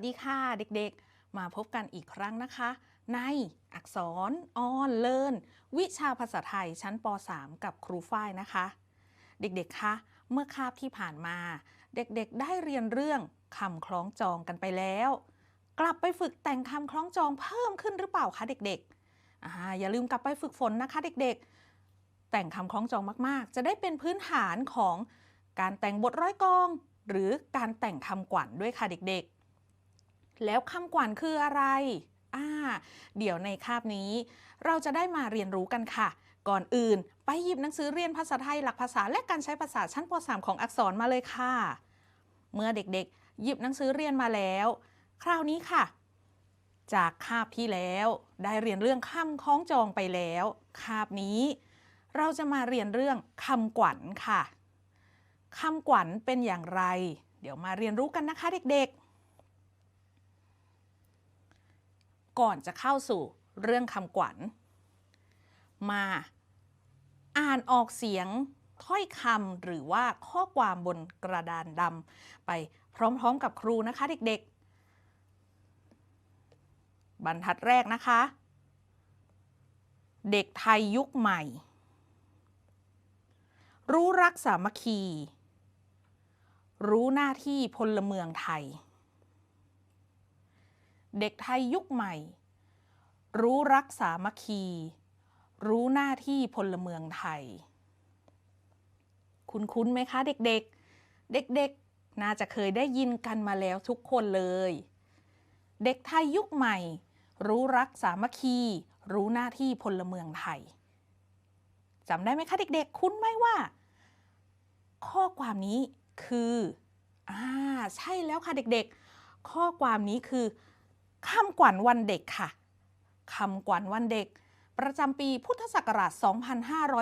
สวัสดีค่ะเด็กๆ มาพบกันอีกครั้งนะคะ ในอักษรออนเลินวิชาภาษาไทยชั้นป .3 กับครูฝ้ายนะคะ เด็กๆคะเมื่อคาบที่ผ่านมา เด็กๆ ได้เรียนเรื่องคำคล้องจองกันไปแล้ว กลับไปฝึกแต่งคำคล้องจองเพิ่มขึ้นหรือเปล่าคะเด็กๆออย่าลืมกลับไปฝึกฝนนะคะ เด็กๆ แต่งคำคล้องจองมากๆ จะได้เป็นพื้นฐานของการแต่งบทร้อยกอง หรือการแต่งคำกวันด้วยค่ะเด็กๆ แล้วคำกวันคืออะไรอ่าเดี๋ยวในคาบนี้ เราจะได้มาเรียนรู้กันค่ะ ก่อนอื่น ไปหยิบหนังสือเรียนภาษาไทยหลักภาษาและการใช้ภาษาชั้นป .3 ของอักษรมาเลยค่ะ เมื่อเด็กๆ หยิบหนังสือเรียนมาแล้ว คราวนี้ค่ะ จากคาบที่แล้วได้เรียนเรื่องคำคล้องจองไปแล้ว คาบนี้ เราจะมาเรียนเรื่องคำกวันค่ะคำกวันเป็นอย่างไร เดี๋ยวมาเรียนรู้กันนะคะเด็กๆ ก่อนจะเข้าสู่เรื่องคำกวันมาอ่านออกเสียงถ้อยคำหรือว่าข้อความบนกระดานดำไปพร้อมๆกับครูนะคะเด็กๆ บรรทัดแรกนะคะ เด็กไทยยุคใหม่ รู้รักสามัคคี รู้หน้าที่พลเมืองไทย เด็กไทยยุคใหม่ รู้รักสามัคคี รู้หน้าที่พลเมืองไทย คุ้นๆไหมคะเด็กๆ เด็กๆ น่าจะเคยได้ยินกันมาแล้วทุกคนเลย เด็กไทยยุคใหม่ รู้รักสามัคคี รู้หน้าที่พลเมืองไทยจำได้ไหมคะเด็กๆ คุ้นไหมว่า ข้อความนี้คือ อ่า ใช่แล้วค่ะเด็กๆ ข้อความนี้คือ คำกวันวันเด็กค่ะคำกวันวันเด็ก ประจำปีพุทธศักราช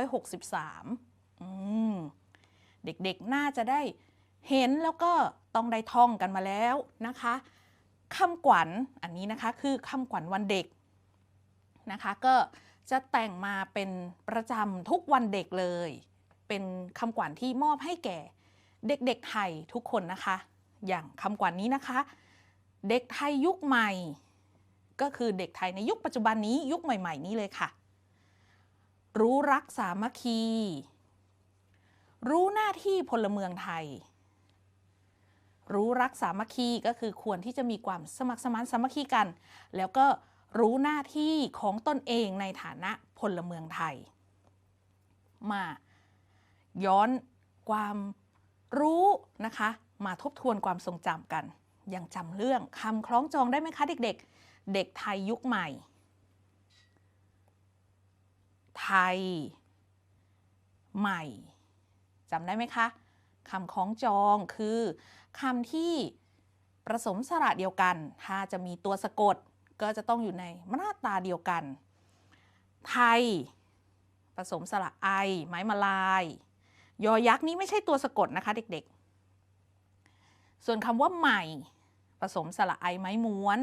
2563อืมเด็กๆน่าจะได้เห็นแล้วก็ต้องได้ท่องกันมาแล้วนะคะคำกวันอันนี้นะคะคือคำกวันวันเด็กนะคะก็จะแต่งมาเป็นประจำทุกวันเด็กเลย เป็นคำกวันที่มอบให้แก่ เด็กๆไทยทุกคนนะคะ อย่างคำกวันนี้นะคะ เด็กไทยยุคใหม่ ก็คือเด็กไทยในยุคปัจจุบันนี้ยุคใหม่ ๆ นี้เลยค่ะ รู้รักสามัคคี รู้หน้าที่พลเมืองไทย รู้รักสามัคคีก็คือควรที่จะมีความสมัครสมานสามัคคีกัน แล้วก็รู้หน้าที่ของตนเองในฐานะพลเมืองไทย มาย้อนความรู้นะคะ มาทบทวนความทรงจำกัน ยังจำเรื่องคำคล้องจองได้ไหมคะเด็กๆ เด็กไทยยุคใหม่ ไทย ใหม่จำได้ไหมคะคำคล้องจองคือคำที่ผสมสระเดียวกัน ถ้าจะมีตัวสะกดก็จะต้องอยู่ในมาตราเดียวกัน ไทย ผสมสระไอ ไม้มาลาย ยอยักษ์นี้ไม่ใช่ตัวสะกดนะคะเด็กๆ ส่วนคำว่าใหม่ ผสมสระไอไม้ม้วน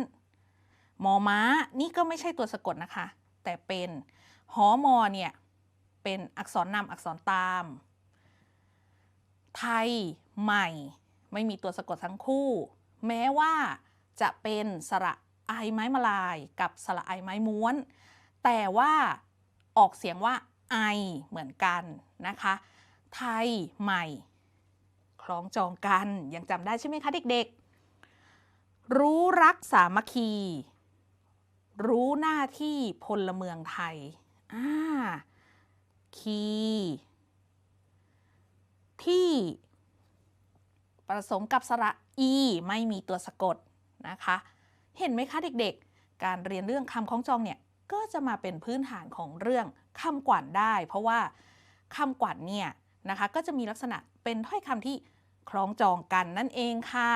มอม้านี่ก็ไม่ใช่ตัวสะกดนะคะ แต่เป็นหอมอเนี่ยเป็นอักษรนำอักษรตาม ไทยใหม่ ไม่มีตัวสะกดทั้งคู่ แม้ว่าจะเป็นสระไอไม้มาลายกับสระไอไม้ม้วน แต่ว่าออกเสียงว่าไอเหมือนกันนะคะ ไทยใหม่ คล้องจองกันยังจำได้ใช่ไหมคะเด็กๆ รู้รักสามัคคี รู้หน้าที่พลเมืองไทยอ่าคีที่ผสมกับสระอีไม่มีตัวสะกดนะคะ เห็นไหมคะเด็กๆ การเรียนเรื่องคำคล้องจองเนี่ยก็จะมาเป็นพื้นฐานของเรื่องคำกวันได้ เพราะว่าคำกวันเนี่ยนะคะก็จะมีลักษณะเป็นถ้อยคำที่คล้องจองกันนั่นเองค่ะ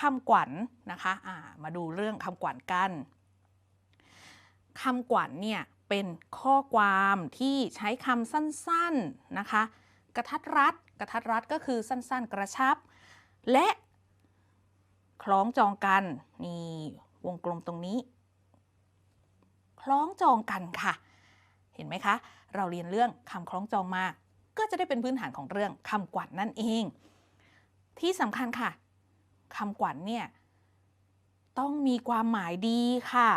คำกวันนะคะะมาดูเรื่องคำกวันกันคำกวันเนี่ยเป็นข้อความที่ใช้คำสั้นๆนะคะ กระทัดรัดกระทัดรัดก็คือสั้นๆ กระชับ และคล้องจองกันนี่วงกลมตรงนี้ คล้องจองกันค่ะ เห็นไหมคะ เราเรียนเรื่องคำคล้องจองมา ก็จะได้เป็นพื้นฐานของเรื่องคำกวัดนั่นเอง ที่สำคัญค่ะ คำขวัญเนี่ย ต้องมีความหมายดีค่ะ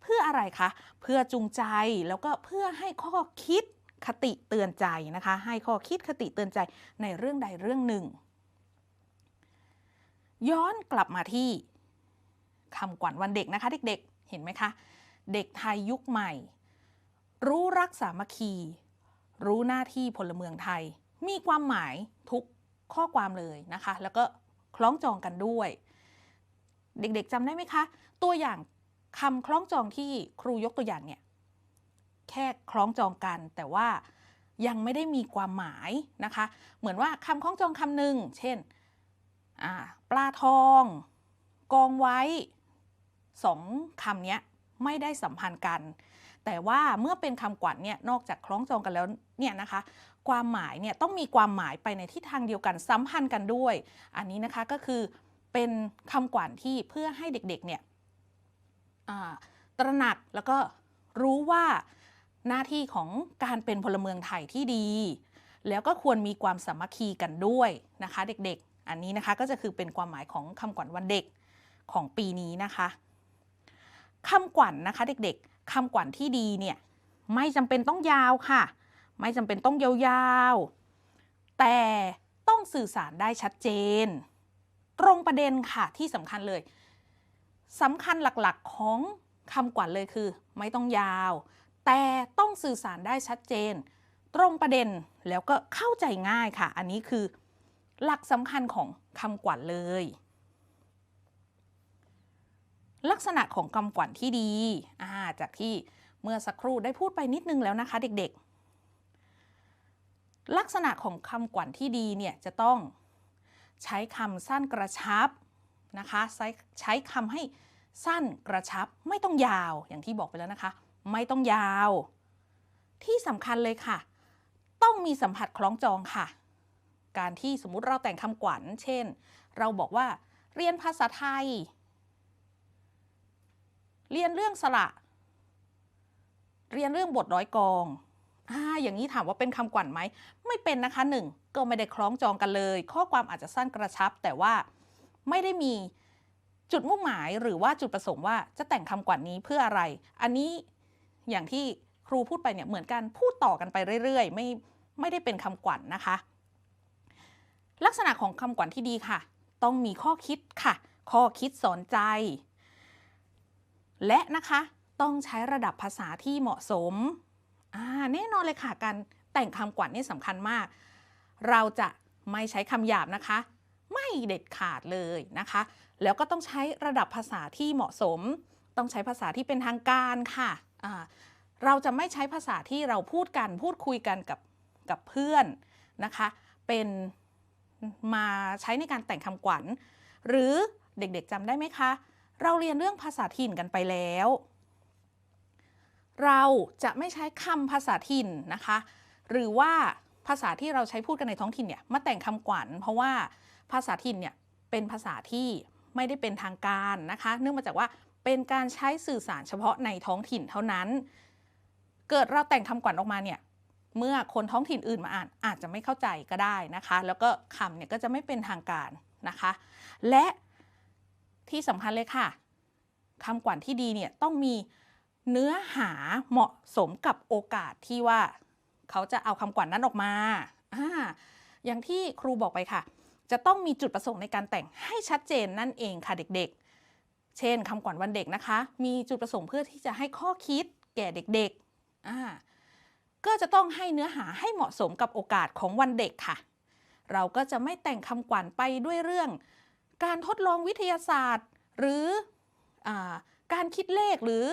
เพื่ออะไรคะ เพื่อจูงใจแล้วก็เพื่อให้ข้อคิดคติเตือนใจนะคะ ให้ข้อคิดคติเตือนใจในเรื่องใดเรื่องหนึ่ง ย้อนกลับมาที่คำขวัญวันเด็กนะคะเด็กๆ เห็นไหมคะ เด็กไทยยุคใหม่ รู้รักสามัคคี รู้หน้าที่พลเมืองไทย มีความหมายทุก ข้อความเลยนะคะ แล้วก็คล้องจองกันด้วย เด็กๆจำได้ไหมคะ ตัวอย่างคำคล้องจองที่ครูยกตัวอย่างเนี่ยแค่คล้องจองกัน แต่ว่ายังไม่ได้มีความหมายนะคะ เหมือนว่าคำคล้องจองคำหนึ่งเช่นปลาทอง กองไว้สองคำเนี้ยไม่ได้สัมพันธ์กัน แต่ว่าเมื่อเป็นคำกวัดเนี่ยนอกจากคล้องจองกันแล้วเนี่ยนะคะ ความหมายเนี่ยต้องมีความหมายไปในทิศทางเดียวกันสัมพันธ์กันด้วย อันนี้นะคะก็คือเป็นคำกวัญที่เพื่อให้เด็กๆเนี่ยตระหนักแล้วก็รู้ว่าหน้าที่ของการเป็นพลเมืองไทยที่ดี แล้วก็ควรมีความสามัคคีกันด้วยนะคะ เด็กๆ อันนี้นะคะก็จะคือเป็นความหมายของคำขวัญวันเด็กของปีนี้นะคะคำขวัญนะคะเด็กๆคำขวัญที่ดีเนี่ยไม่จำเป็นต้องยาวค่ะ ไม่จำเป็นต้องยาวๆ แต่ต้องสื่อสารได้ชัดเจน ตรงประเด็นค่ะที่สำคัญเลยสำคัญหลักๆของคำกวัญเลยคือ ไม่ต้องยาว แต่ต้องสื่อสารได้ชัดเจน ตรงประเด็นแล้วก็เข้าใจง่ายค่ะ อันนี้คือ หลักสำคัญของคำกวัญเลย ลักษณะของคำกวัญที่ดี จากที่เมื่อสักครู่ได้พูดไปนิดนึงแล้วนะคะเด็กๆ ลักษณะของคำกวัญที่ดีเนี่ยจะต้องใช้คำสั้นกระชับนะคะใช้ใช้คำให้สั้นกระชับไม่ต้องยาวอย่างที่บอกไปแล้วนะคะ ไม่ต้องยาว ที่สำคัญเลยค่ะ ต้องมีสัมผัสคล้องจองค่ะ การที่สมมุติเราแต่งคำกวัญ เช่น เราบอกว่า เรียนภาษาไทย เรียนเรื่องสระ เรียนเรื่องบทร้อยกองอ่าอย่างนี้ถามว่าเป็นคำกวัญไหม ไม่เป็นนะคะหนึ่งก็ไม่ได้คล้องจองกันเลย ข้อความอาจจะสั้นกระชับ แต่ว่าไม่ได้มีจุดมุ่งหมายหรือว่าจุดประสงค์ว่าจะแต่งคำกวัญนนี้เพื่ออะไร อันนี้อย่างที่ครูพูดไปเนี่ยเหมือนกันพูดต่อกันไปเรื่อย ๆ ไม่ไม่ได้เป็นคำกวัญนนะคะ ลักษณะของคำกวัญที่ดีค่ะ ต้องมีข้อคิดค่ะ ข้อคิดสอนใจ และนะคะต้องใช้ระดับภาษาที่เหมาะสมแน่นอนเลยค่ะการ แต่งคำกวัญนี่สำคัญมาก เราจะไม่ใช้คำหยาบนะคะ ไม่เด็ดขาดเลยนะคะ แล้วก็ต้องใช้ระดับภาษาที่เหมาะสม ต้องใช้ภาษาที่เป็นทางการค่ะอ่าเราจะไม่ใช้ภาษาที่เราพูดกันพูดคุยกันกับกับเพื่อนนะคะ เป็นมาใช้ในการแต่งคำขวัญ หรือเด็กๆจำได้ไหมคะ เราเรียนเรื่องภาษาถิ่นกันไปแล้ว เราจะไม่ใช้คำภาษาถิ่นนะคะ หรือว่าภาษาที่เราใช้พูดกันในท้องถิ่นเนี่ยมาแต่งคำขวัญเพราะว่าภาษาถิ่นเนี่ยเป็นภาษาที่ไม่ได้เป็นทางการนะคะ เนื่องมาจากว่าเป็นการใช้สื่อสารเฉพาะในท้องถิ่นเท่านั้น เกิดเราแต่งคำขวัญออกมาเนี่ยเมื่อคนท้องถิ่นอื่นมาอ่านอาจจะไม่เข้าใจก็ได้นะคะ แล้วก็คำเนี่ยก็จะไม่เป็นทางการนะคะ และที่สำคัญเลยค่ะคำขวัญที่ดีเนี่ยต้องมีเนื้อหาเหมาะสมกับโอกาสที่ว่า เขาจะเอาคำขวัญนนั้นออกมาอ่าอย่างที่ครูบอกไปค่ะ จะต้องมีจุดประสงค์ในการแต่งให้ชัดเจนนั่นเองค่ะเด็กๆ เช่นคำขวัญวันเด็กนะคะ มีจุดประสงค์เพื่อที่จะให้ข้อคิดแก่เด็กๆอ่าก็จะต้องให้เนื้อหาให้เหมาะสมกับโอกาสของวันเด็กค่ะ เราก็จะไม่แต่งคำขวัญไปด้วยเรื่อง การทดลองวิทยาศาสตร์ หรืออการคิดเลขหรือ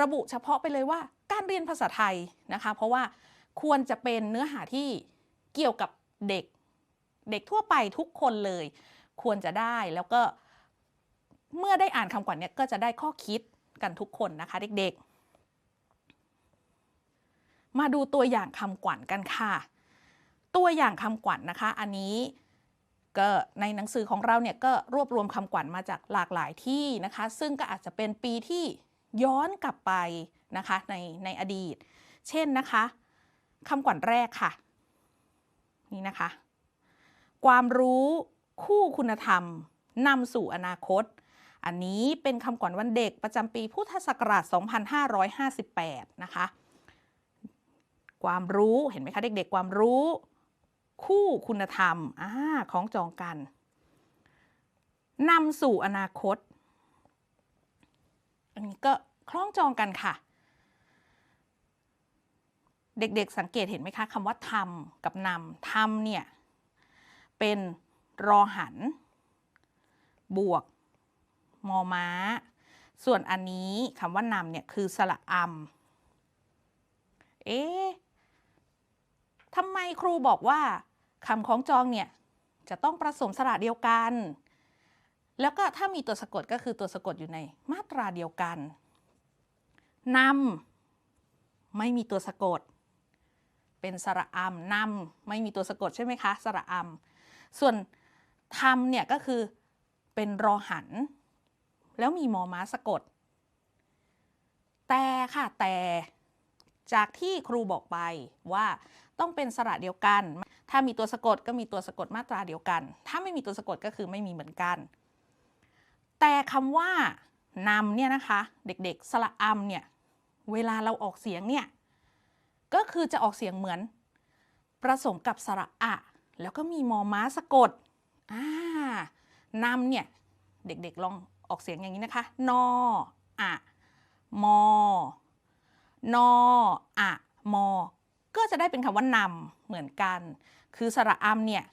ระบุเฉพาะไปเลยว่าการเรียนภาษาไทยนะคะ เพราะว่า ควรจะเป็นเนื้อหาที่เกี่ยวกับเด็ก เด็กทั่วไปทุกคนเลย ควรจะได้แล้วก็เมื่อได้อ่านคำขวัญเนี่ยก็จะได้ข้อคิดกันทุกคนนะคะเด็กๆ มาดูตัวอย่างคำขวัญกันค่ะ ตัวอย่างคำขวัญนะคะ อันนี้ก็ในหนังสือของเราเนี่ยก็รวบรวมคำขวัญมาจากหลากหลายที่นะคะ ซึ่งก็อาจจะเป็นปีที่ย้อนกลับไปนะคะในในอดีต เช่นนะคะ คำขวัญแรกค่ะ นี่นะคะ ความรู้คู่คุณธรรมนำสู่อนาคต อันนี้เป็นคำขวัญวันเด็กประจำปีพุทธศักราช 2558 นะคะ ความรู้เห็นไหมคะเด็กๆ ความรู้ คู่คุณธรรมอของจองกันนำสู่อนาคต อันนี้ก็คล้องจองกันค่ะ เด็กๆสังเกตเห็นไหมคะคำว่าทำกับนำทำเนี่ย เป็นรอหัน บวก มอม้า ส่วนอันนี้คำว่านำเนี่ยคือสระอำเอ๊ะทำไมครูบอกว่าคำของจองเนี่ย จะต้องผสมสระเดียวกัน แล้วก็ถ้ามีตัวสะกดก็คือตัวสะกดอยู่ในมาตราเดียวกันนำไม่มีตัวสะกด เป็นสระอำนำไม่มีตัวสะกดใช่ไหมคะ สระอำส่วนทำเนี่ยก็คือเป็นรอหัน แล้วมีมอม้าสะกด แต่ค่ะแต่จากที่ครูบอกไปว่าต้องเป็นสระเดียวกัน ถ้ามีตัวสะกดก็มีตัวสะกดมาตราเดียวกัน ถ้าไม่มีตัวสะกดก็คือไม่มีเหมือนกัน แต่คำว่านำเนี่ยนะคะ เด็กๆ สระอำเนี่ย เวลาเราออกเสียงเนี่ย ก็คือจะออกเสียงเหมือนผสมกับสระอะ แล้วก็มีมอม้าสะกดอ่านำเนี่ย เด็กๆลองออกเสียงอย่างนี้นะคะ นออะมอนออะมอ ก็จะได้เป็นคำว่านำเหมือนกัน คือสระอำเนี่ย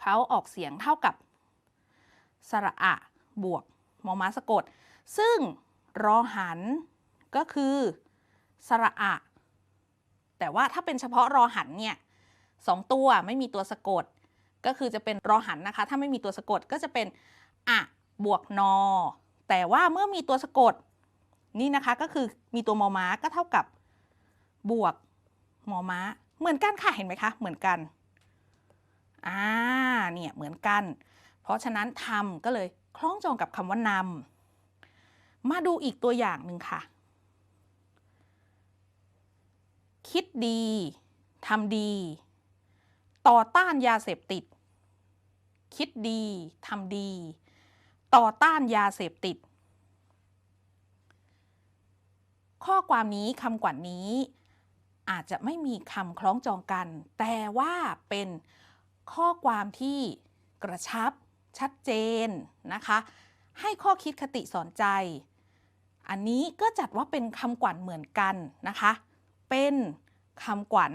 เขาออกเสียงเท่ากับสระอะบวกมอม้าสะกด ซึ่งรอหันก็คือสระอะ แต่ว่าถ้าเป็นเฉพาะรอหันเนี่ยสองตัวไม่มีตัวสะกด ก็คือจะเป็นรอหันนะคะ ถ้าไม่มีตัวสะกดก็จะเป็นอะบวกนอ แต่ว่าเมื่อมีตัวสะกดนี่นะคะก็คือมีตัวมอม้าก็เท่ากับบวกมอม้า เหมือนกันค่ะเห็นไหมคะเหมือนกันอ่าเนี่ยเหมือนกัน เพราะฉะนั้นทำก็เลยคล้องจองกับคำว่านำมาดูอีกตัวอย่างหนึ่งค่ะ คิดดีทำดี ต่อต้านยาเสพติด คิดดีทำดี ต่อต้านยาเสพติด ข้อความนี้คำกว่านี้ อาจจะไม่มีคำคล้องจองกัน แต่ว่าเป็นข้อความที่กระชับชัดเจนนะคะ ให้ข้อคิดคติสอนใจ อันนี้ก็จัดว่าเป็นคำกวัญเหมือนกันนะคะ เป็นคำกวัญ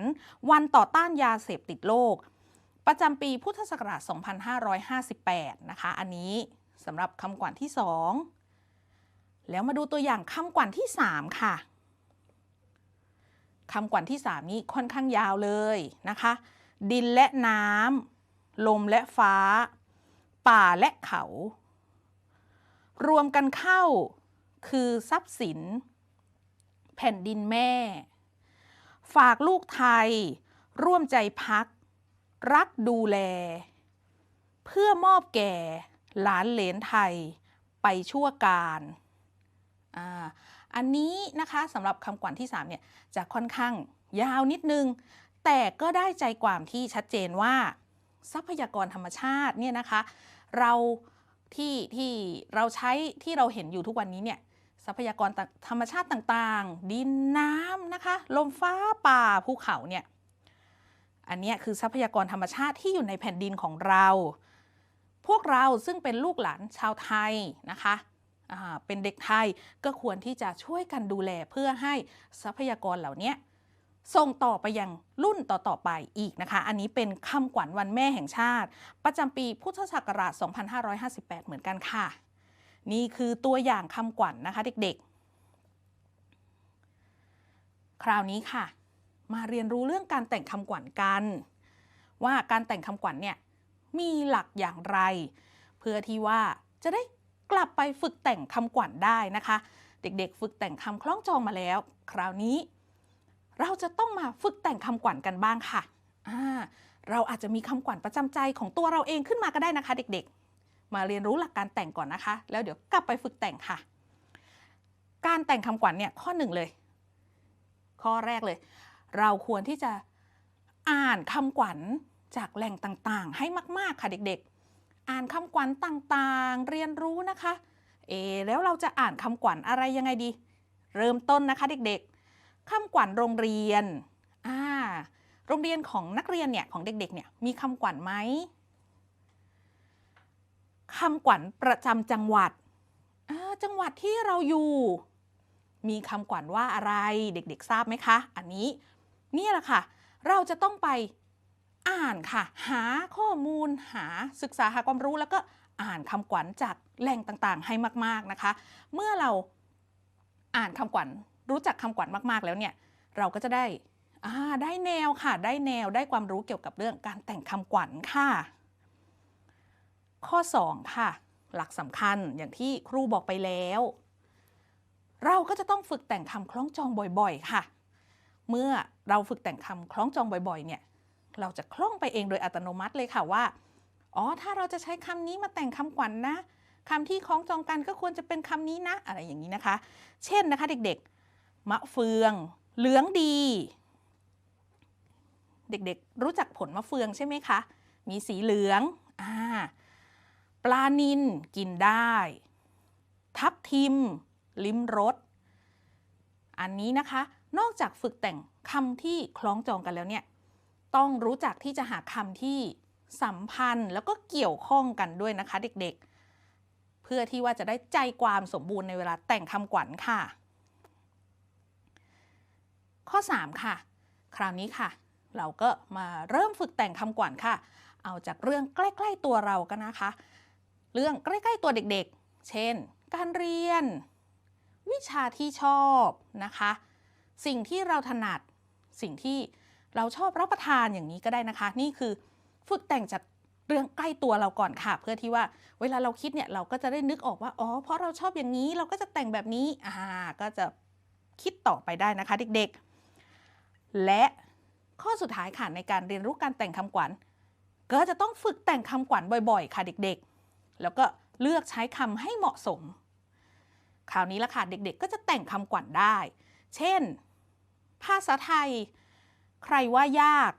วันต่อต้านยาเสพติดโลก ประจำปีพุทธศักราช 2558 นะคะ อันนี้สำหรับคำกวัญที่ 2 แล้วมาดูตัวอย่างคำกวัญที่ 3 ค่ะคำกวัญที่ 3 นี้ค่อนข้างยาวเลยนะคะ ดินและน้ำลมและฟ้า ป่าและเขา รวมกันเข้าคือทรัพย์สิน แผ่นดินแม่ ฝากลูกไทย ร่วมใจพัก รักดูแล เพื่อมอบแก่ หลานเหลนไทยไปชั่วการอ่าอันนี้นะคะสำหรับคำกวัญที่3เนี่ยจะค่อนข้างยาวนิดนึง แต่ก็ได้ใจความที่ชัดเจนว่า ทรัพยากรธรรมชาติเนี่ยนะคะ เราที่ที่เราใช้ที่เราเห็นอยู่ทุกวันนี้เนี่ย ทรัพยากรธรรมชาติต่างๆ ดินน้ำนะคะ ลมฟ้าป่าภูเขาเนี่ย อันนี้คือทรัพยากรธรรมชาติที่อยู่ในแผ่นดินของเรา พวกเราซึ่งเป็นลูกหลานชาวไทยนะคะเป็นเด็กไทยก็ควรที่จะช่วยกันดูแลเพื่อให้ทรัพยากรเหล่านี้ส่งต่อไปยังรุ่นต่อ ๆ ไปอีกนะคะ อันนี้เป็นคำขวัญวันแม่แห่งชาติ ประจำปีพุทธศักราช 2558 เหมือนกันค่ะ นี่คือตัวอย่างคำขวัญนนะคะเด็กๆ คราวนี้ค่ะ มาเรียนรู้เรื่องการแต่งคำขวัญกัน ว่าการแต่งคำขวัญเนี่ยมีหลักอย่างไร เพื่อที่ว่าจะได้กลับไปฝึกแต่งคำขวัญได้นะคะ เด็กๆ ฝึกแต่งคำคล้องจองมาแล้ว คราวนี้ เราจะต้องมาฝึกแต่งคำขวัญกันบ้างค่ะ เราอาจจะมีคำขวัญประจำใจของตัวเราเองขึ้นมาก็ได้นะคะ เด็กๆ มาเรียนรู้หลักการแต่งก่อนนะคะ แล้วเดี๋ยวกลับไปฝึกแต่งค่ะ การแต่งคำขวัญเนี่ยข้อหนึ่งเลย ข้อแรกเลย เราควรที่จะอ่านคำขวัญจากแหล่งต่างๆ ให้มาก ๆ ค่ะเด็กๆ อ่านคำขวัญต่างๆ เรียนรู้นะคะ เอแล้วเราจะอ่านคำขวัญอะไรยังไงดี เริ่มต้นนะคะเด็กๆคำขวัญโรงเรียนอ่าโรงเรียนของนักเรียนเนี่ยของเด็กๆเนี่ยมีคำขวัญไหม คำขวัญประจำจังหวัด จังหวัดที่เราอยู่ มีคำขวัญว่าอะไรเด็กๆทราบไหมคะ อันนี้นี่แหละค่ะ เราจะต้องไปอ่านค่ะ หาข้อมูลหาศึกษาหาความรู้แล้วก็อ่านคำขวัญจากแหล่งต่างๆ ให้มาก ๆนะคะ เมื่อเราอ่านคำขวัญรู้จักคำขวัญมากๆ แล้วเนี่ยเราก็จะได้ได้แนวค่ะ ได้แนวได้ความรู้เกี่ยวกับเรื่องการแต่งคำขวัญค่ะ ข้อ 2 ค่ะ หลักสำคัญอย่างที่ครูบอกไปแล้ว เราก็จะต้องฝึกแต่งคำคล้องจองบ่อยๆ ค่ะ เมื่อเราฝึกแต่งคำคล้องจองบ่อยๆ เนี่ย เราจะคล่องไปเองโดยอัตโนมัติเลยค่ะว่า อ๋อ ถ้าเราจะใช้คำนี้มาแต่งคำขวัญนะคำที่คล้องจองกันก็ควรจะเป็นคำนี้นะ อะไรอย่างนี้นะคะ เช่นนะคะเด็กๆ มะเฟือง เหลืองดี เด็กๆ รู้จักผลมะเฟืองใช่ไหมคะ มีสีเหลือง อ่า ปลานินกินได้ ทับทิม ลิ้มรส อันนี้นะคะ นอกจากฝึกแต่งคำที่คล้องจองกันแล้วเนี่ย ต้องรู้จักที่จะหาคำที่สัมพันธ์แล้วก็เกี่ยวข้องกันด้วยนะคะเด็กๆ เพื่อที่ว่าจะได้ใจความสมบูรณ์ในเวลาแต่งคำขวัญค่ะ ข้อ 3 ค่ะ คราวนี้ค่ะ เราก็มาเริ่มฝึกแต่งคำขวัญค่ะ เอาจากเรื่องใกล้ ๆ ตัวเรากันนะคะ เรื่องใกล้ ๆ ตัวเด็กๆ เช่น การเรียน วิชาที่ชอบนะคะ สิ่งที่เราถนัด สิ่งที่เราชอบรับประทานอย่างนี้ก็ได้นะคะ นี่คือฝึกแต่งจากเรื่องใกล้ตัวเราก่อนค่ะ เพื่อที่ว่าเวลาเราคิดเนี่ยเราก็จะได้นึกออกว่าอ๋อเพราะเราชอบอย่างนี้เราก็จะแต่งแบบนี้อ่าก็จะคิดต่อไปได้นะคะเด็กๆ และข้อสุดท้ายค่ะในการเรียนรู้การแต่งคำขวัญ ก็จะต้องฝึกแต่งคำขวัญบ่อยๆ ค่ะเด็กๆ แล้วก็เลือกใช้คำให้เหมาะสม คราวนี้ละค่ะเด็กๆ ก็จะแต่งคำขวัญได้ เช่น ภาษาไทย ใครว่ายาก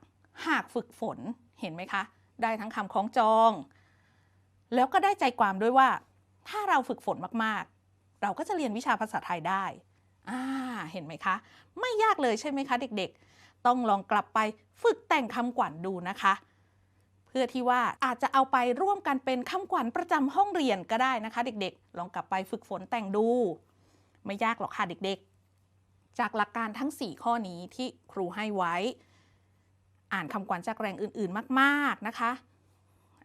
หากฝึกฝน เห็นไหมคะ ได้ทั้งคำคล้องจอง แล้วก็ได้ใจความด้วยว่า ถ้าเราฝึกฝนมากๆ เราก็จะเรียนวิชาภาษาไทยได้ อ่า เห็นไหมคะ ไม่ยากเลยใช่ไหมคะ เด็กๆ ต้องลองกลับไปฝึกแต่งคำขวัญดูนะคะ พื่อที่ว่าอาจจะเอาไปร่วมกันเป็นคำขวัญประจำห้องเรียนก็ได้นะคะ เด็กๆ ลองกลับไปฝึกฝนแต่งดู ไม่ยากหรอกค่ะเด็กๆ จากหลักการทั้ง 4 ข้อนี้ที่ครูให้ไว้ อ่านคำขวัญจากแหล่งอื่นๆมากๆนะคะ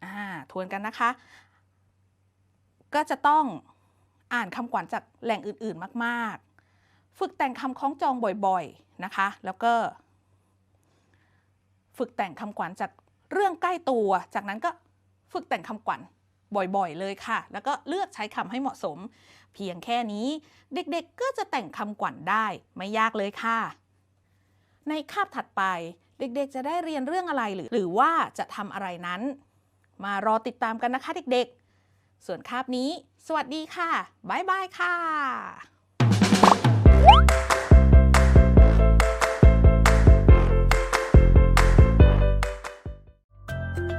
อ่าทวนกันนะคะ ก็จะต้องอ่านคำขวัญจากแหล่งอื่นๆมากๆ ฝึกแต่งคำคล้องจองบ่อยๆนะคะ แล้วก็ ฝึกแต่งคำขวัญจาก เรื่องใกล้ตัว จากนั้นก็ฝึกแต่งคำขวัญบ่อยๆ เลยค่ะ แล้วก็เลือกใช้คำให้เหมาะสม เพียงแค่นี้เด็กๆ ก็จะแต่งคำขวัญได้ไม่ยากเลยค่ะ ในคาบถัดไปเด็กๆ จะได้เรียนเรื่องอะไรหรือหรือว่าจะทำอะไรนั้น มารอติดตามกันนะคะเด็กๆ ส่วนคาบนี้ สวัสดีค่ะ บ๊ายบายค่ะ